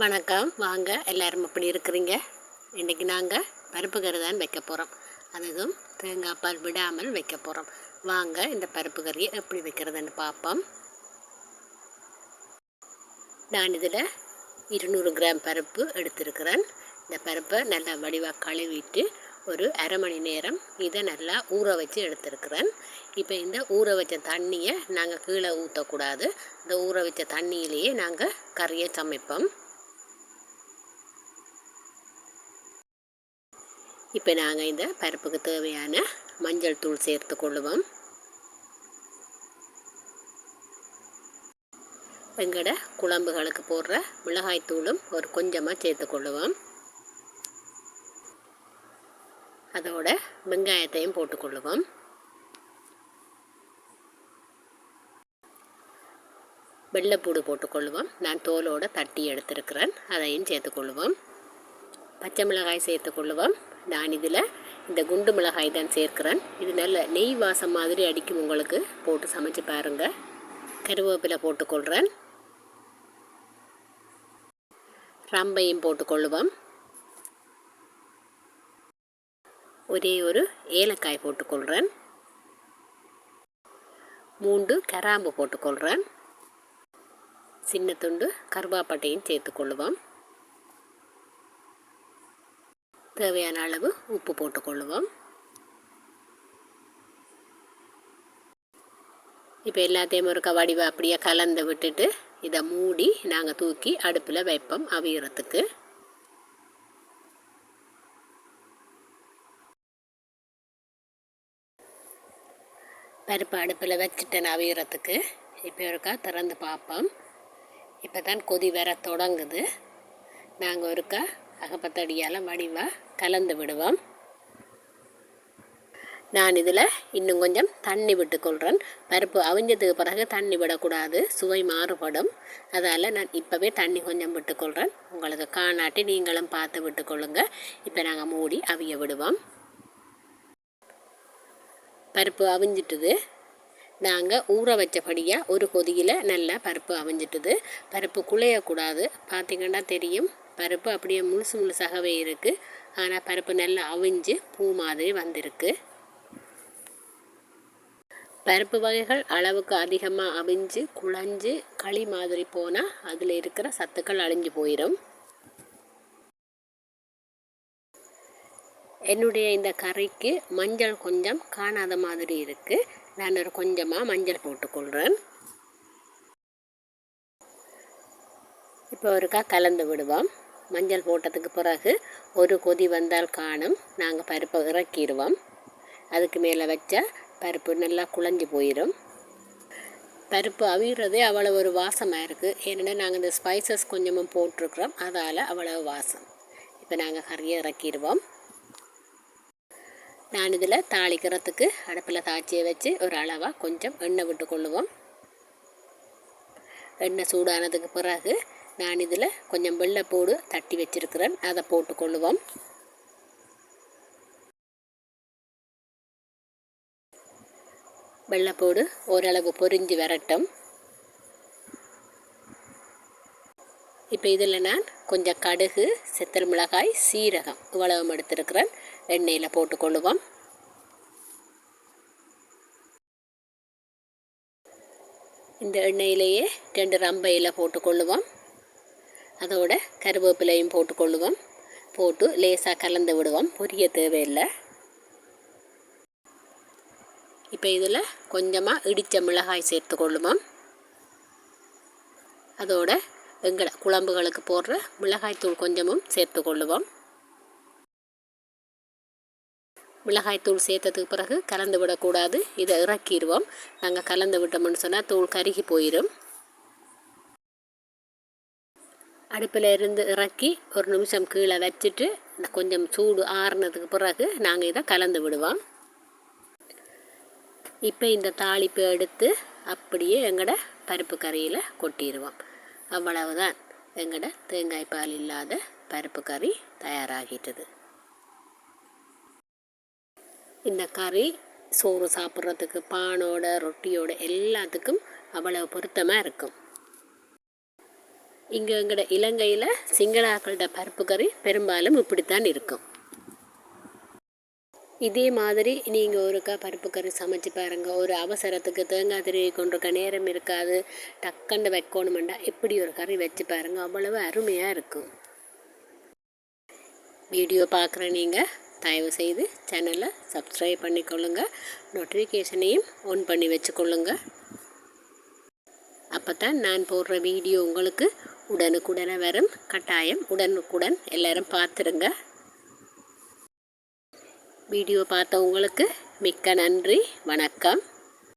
வணக்கம். வாங்க எல்லாரும் எப்படி இருக்கிறீங்க? இன்றைக்கி நாங்கள் பருப்பு கறி தான் வைக்க போகிறோம் அதுவும் தேங்காய் பால் விடாமல் வைக்க போகிறோம் வாங்க இந்த பருப்பு கறியை எப்படி வைக்கிறதுன்னு பார்ப்போம். நான் இதில் இருநூறு கிராம் பருப்பு எடுத்திருக்கிறேன். இந்த பருப்பை நல்லா வடிவாக கழுவிட்டு ஒரு அரை மணி நேரம் இதை நல்லா ஊற வச்சு எடுத்திருக்கிறேன். இப்போ இந்த ஊற வச்ச தண்ணியை நாங்கள் கீழே ஊற்றக்கூடாது இந்த ஊற வச்ச தண்ணியிலேயே நாங்கள் கறியை சமைப்போம். இப்போ நாங்கள் இந்த பருப்புக்கு தேவையான மஞ்சள் தூள் சேர்த்து கொள்ளுவோம். எங்களோட குழம்புகளுக்கு போடுற மிளகாய் தூளும் ஒரு கொஞ்சமாக சேர்த்து கொள்ளுவோம். அதோட வெங்காயத்தையும் போட்டுக்கொள்ளுவோம் வெள்ளைப்பூடு போட்டுக்கொள்ளுவோம் நான் தோலோடு தட்டி எடுத்திருக்கிறேன். அதையும் சேர்த்துக்கொள்ளுவோம் பச்சை மிளகாய் சேர்த்துக்கொள்ளுவோம் நான் இதில் இந்த குண்டு மிளகாய் தான் சேர்க்கிறேன். இது நல்ல நெய் வாசம் மாதிரி அடிக்கும் உங்களுக்கு. போட்டு சமைச்சு பாருங்கள் கருவேப்பிலை போட்டுக்கொள்கிறேன் ரம்பையும் போட்டுக்கொள்ளுவோம். ஒரே ஒரு ஏலக்காய் போட்டுக்கொள்கிறேன் மூண்டு கராம்பு போட்டுக்கொள்கிறேன் சின்ன துண்டு கருவாப்பட்டையும் சேர்த்துக்கொள்ளுவோம். தேவையான அளவு உப்பு போட்டுக்கொள்ளுவோம். இப்போ எல்லாத்தையும் ஒரு வடிவை அப்படியே கலந்து விட்டுட்டு இதை மூடி நாங்கள் தூக்கி அடுப்பில் வைப்போம் அவியறத்துக்கு பருப்பு அடுப்பில் வச்சுட்டேன் அவியறத்துக்கு இப்போ ஒருக்கா திறந்து பார்ப்போம். இப்போ தான் கொதி வர தொடங்குது. நாங்கள் ஒருக்கா அகப்பத்தடியால் வடிவாக கலந்து விடுவோம். நான் இதில் இன்னும் கொஞ்சம் தண்ணி விட்டுக்கொள்கிறேன் பருப்பு அவிஞ்சதுக்கு பிறகு தண்ணி விடக்கூடாது. சுவை மாறுபடும். அதால் நான் இப்போவே தண்ணி கொஞ்சம் விட்டுக்கொள்கிறேன் உங்களுக்கு காணாட்டி நீங்களும் பார்த்து விட்டுக்கொள்ளுங்க இப்போ நாங்கள் மூடி அவிய விடுவோம். பருப்பு அவிஞ்சிட்டுது. நாங்கள் ஊற வச்சபடியாக ஒரு கொதியில் நல்லா பருப்பு அவிஞ்சிட்டுது. பருப்பு குழையக்கூடாது. பார்த்திங்கன்னா தெரியும். பருப்பு அப்படியே முழுசு முழுசாகவே இருக்குது ஆனால் பருப்பு நல்லா அவிஞ்சு பூ மாதிரி வந்திருக்கு. பருப்பு வகைகள் அளவுக்கு அதிகமாக அவிஞ்சு குழஞ்சு களி மாதிரி போனால் அதில் இருக்கிற சத்துக்கள் அழிஞ்சு போயிடும் என்னுடைய இந்த கறிக்கு மஞ்சள் கொஞ்சம் காணாத மாதிரி இருக்குது நான் ஒரு கொஞ்சமாக மஞ்சள் போட்டுக்கொள்கிறேன் இப்போ ஒருக்கா கலந்து விடுவோம். மஞ்சள் போட்டதுக்கு பிறகு ஒரு கொதி வந்தால் காணும். நாங்கள் பருப்பை இறக்கிடுவோம். அதுக்கு மேலே வச்சா பருப்பு நல்லா குழஞ்சி போயிடும் பருப்பு அவிழ்றதே அவ்வளோ ஒரு வாசமாக இருக்குது ஏன்னா நாங்கள் இந்த ஸ்பைசஸ் கொஞ்சமாக போட்டிருக்கிறோம். அதால் அவ்வளோ வாசம். இப்போ நாங்கள் கறியை இறக்கிடுவோம். நான் இதில் தாளிக்கிறதுக்கு அடுப்பில் தாய்ச்சியை வச்சு ஒரு அளவாக கொஞ்சம் எண்ணெய் விட்டு கொள்ளுவோம் எண்ணெய் சூடானதுக்கு பிறகு நான் இதில் கொஞ்சம் வெள்ளைப்பூடு தட்டி வச்சிருக்கிறேன். அதை போட்டுக்கொள்ளுவோம் வெள்ளைப்பூடு ஓரளவு பொரிஞ்சு வரட்டும். இப்போ இதில் நான் கொஞ்சம் கடுகு சித்தல் மிளகாய் சீரகம் இவ்வளவும் எடுத்திருக்கிறேன். எண்ணெயில் போட்டுக்கொள்ளுவோம் இந்த எண்ணெயிலேயே ரெண்டு ரம்பையில் போட்டுக்கொள்ளுவோம் அதோட கருவேப்பிலையும் போட்டுக்கொள்ளுவோம் போட்டு லேசாக கலந்து விடுவோம். பொரிய தேவையில்லை. இப்போ இதில் கொஞ்சமாக இடித்த மிளகாய் சேர்த்து கொள்ளுவோம். அதோட எங்களை குழம்புகளுக்கு போடுற மிளகாய்த்தூள் கொஞ்சமும் சேர்த்து கொள்ளுவோம். மிளகாய்த்தூள் சேர்த்ததுக்கு பிறகு கலந்து விடக்கூடாது. இதை இறக்கிடுவோம். நாங்கள் கலந்து விட்டோம்னு சொன்னால் தூள் கருகி போயிடும் அடுப்பில் இருந்து இறக்கி ஒரு நிமிஷம் கீழே வச்சுட்டு கொஞ்சம் சூடு ஆறுனதுக்கு பிறகு நாங்கள் இதை கலந்து விடுவோம். இப்போ இந்த தாளிப்பை எடுத்து அப்படியே எங்களோட பருப்பு கறியில் கொட்டிடுவோம் அவ்வளவுதான். எங்களோட தேங்காய் பால் இல்லாத பருப்பு கறி தயாராகிட்டது. இந்த கறி சோறு சாப்பிட்றதுக்கு பானோட ரொட்டியோட எல்லாத்துக்கும் அவ்வளவு பொருத்தமாக இருக்கும். இங்கே எங்களோட இலங்கையில் சிங்களாக்களோட பருப்பு கறி பெரும்பாலும் இப்படித்தான் இருக்கும். இதே மாதிரி நீங்கள் ஒருக்கா பருப்பு கறி சமைச்சு பாருங்கள் ஒரு அவசரத்துக்கு தேங்காய் திருவி கொண்டிருக்க நேரம் இருக்காது. டக்குன்னு வைக்கணுமெண்டா இப்படி ஒரு கறி வச்சு பாருங்கள் அவ்வளவு அருமையாக இருக்கும். வீடியோ பார்க்குற நீங்கள் தயவு செய்து சேனலை சப்ஸ்கிரைப் பண்ணிக்கொள்ளுங்க. நோட்டிஃபிகேஷனையும் ஆன் பண்ணி வச்சுக்கொள்ளுங்க. அப்போ தான் நான் போடுற வீடியோ உங்களுக்கு உடனுக்குடனே வரும். கட்டாயம் உடனுக்குடன் எல்லாரும் பார்த்துருங்க. வீடியோ பார்த்த உங்களுக்கு மிக்க நன்றி. வணக்கம்.